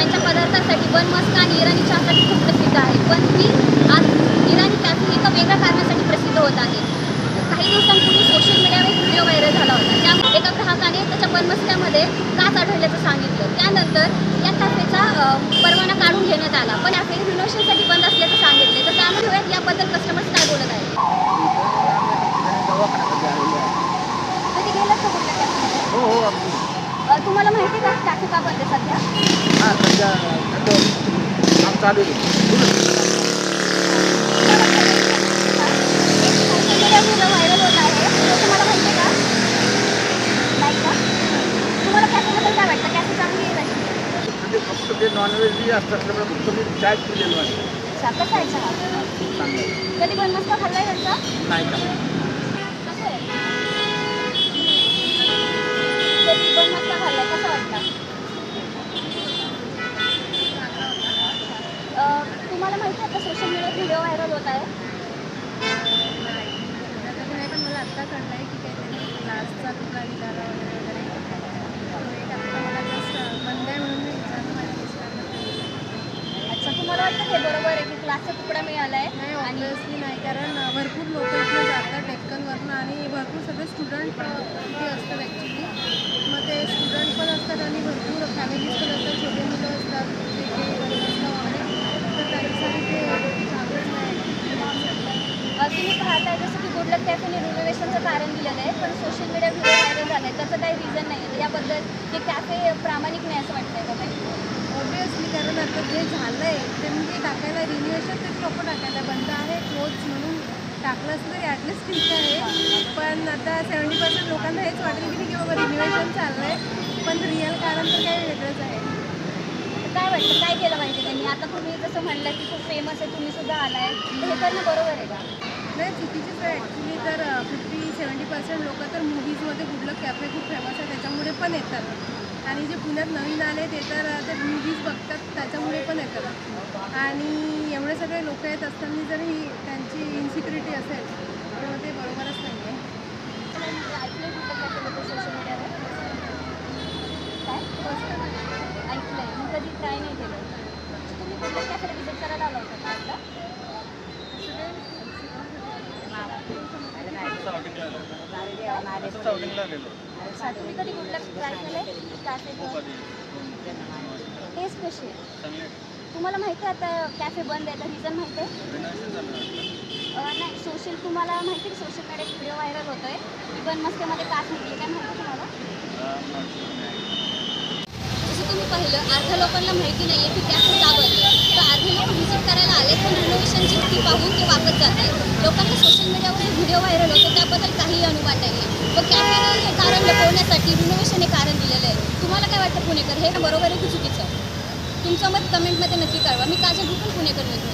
त्यांच्या पदार्थासाठी बन मस्का आणि इराणी चहासाठी खूप प्रसिद्ध आहे. पण ती आज इराणी कॅफे एका वेगळ्या कारणासाठी प्रसिद्ध होत आहे. काही दिवसांपूर्वी सोशल मीडियावर एक व्हिडिओ व्हायरल झाला होता. त्यामध्ये एका ग्राहकाने त्याच्या बनमस्क्यामध्ये काच आढळल्याचं सांगितलं. त्यानंतर या कॅफेचा परवाना काढून घेण्यात आला. पण कॅफे रिनोव्हेशनसाठी बंद असल्याचं सांगितले. तर त्यामुळे याबद्दल कस्टमर्स काय बोलत आहेत. हो हो तुम्हाला माहिती आहे का कॅफे का बंद फक्त ते नॉनव्हेज असतं असल्यामुळे फक्त मी चाय पिलेलो आहे अच्छा कसा आहे चहा खूप चांगलं आहे. कधी पण मस्त खाल्लाय त्यांचा नाही का कसं आहे कधी पण मस्त खाल्लाय कसं वाटतं अं, तुम्हाला माहिती आहे का सोशल मीडियावर व्हिडिओ नाही पण मला आत्ता कळलं आहे की काहीतरी क्लासचा वगैरे मला जस्ट बंद आहे म्हणून मी विचारलं माहिती अच्छा तुम्हाला वाटतं हे बरोबर आहे की क्लासचा तुकडा मिळाला नाही आहे आणि ऑब्विसली नाही कारण भरपूर लोक इथे जातात डेक्कनवरून आणि भरपूर सगळे स्टुडंट इथे असतात ॲक्च्युली मग ते स्टुडंट पण असतात आणि भरपूर फॅमिलीज पण असतात छोटे मुलं असतात जे काही वगैरे तर त्यांच्यासाठी ते चांगलंच नाही अ, तुम्ही पाहताय जसं की गुडलक कॅफेने रिनोव्हेशनचं कारण दिलेलं आहे पण सोशल मीडिया व्हिडिओ व्हायरल झाला आहे त्याचं काही रिझन नाही आहे याबद्दल ते कॅफे प्रामाणिक नाही असं वाटतंय का काही ऑब्विसली कारण आता जे झालं आहे ते म्हणजे टाकायला रिन्युएशन ते लोक टाकायला बंद आहे. क्लोज म्हणून टाकलं असतं तरी ॲटलिस्ट ठीक आहे. पण आता सेवन्टी पर्सेंट लोकांना हेच वाटेल की आहे बाबा रिन्युएशन चाललं आहे पण रिअल कारण तर काही वेगळंच आहे. काय वाटतं? काय केलं पाहिजे त्यांनी? आता तुम्ही जसं म्हणलं की खूप फेमस आहे तुम्ही सुद्धा आलाय. हे करणं बरोबर आहे का? सगळ्यात चुकीचीच आहे. ॲक्च्युली तर फिफ्टी सेवन्टी पर्सेंट लोक तर मूवीजमध्ये कुठलं कॅफे खूप फेमस आहे त्याच्यामुळे पण येतात. आणि जे पुण्यात नवीन आले ते तर ते मूवीज बघतात त्याच्यामुळे पण येतात. आणि एवढे सगळे लोक येत असताना जर ही त्यांची इन्सिक्युरिटी असेल तर मग ते बरोबरच नाही आहे ऐकलंय कुठलं कॅफेबद्दल सोशल मीडियावर काय ऐकलंय मी कधी ट्राय नाही केलं तुम्ही कुठल्या कॅफेला विजिट करायला आला होता का आता? अच्छा तुम्ही कधी कुठला ट्राय केलंय कॅफे टेस्ट कशी आहे तुम्हाला माहिती आहे आता कॅफे बंद आहे तर रिझन माहिती आहे नाही सोशल तुम्हाला माहिती आहे सोशल मीडियात व्हिडिओ व्हायरल होतो आहे की बन मस्क्यामध्ये काच निघली काय माहिती तुम्हाला जसं तुम्ही पाहिलं अर्ध्या लोकांना माहिती नाही आहे की कॅफे का बंद तर अर्धे लोक व्हिजिट करायला आले पण रिनोव्हेशनची ती पाहून ते वापस जात आहे लोकांना सोशल मीडियावर व्हिडिओ व्हायरल होतो त्याबद्दल काही अनुमान नाही आहे. पण कॅफेने हे कारण लपवण्यासाठी रिनोव्हेशन हे कारण दिलेलं आहे. तुम्हाला काय वाटतं पुणेकर? हे बरोबर आहे की चुकीचं तुमचं मत कमेंटमध्ये नक्की कळवा. मी काजल पण पुणेकर मिळतो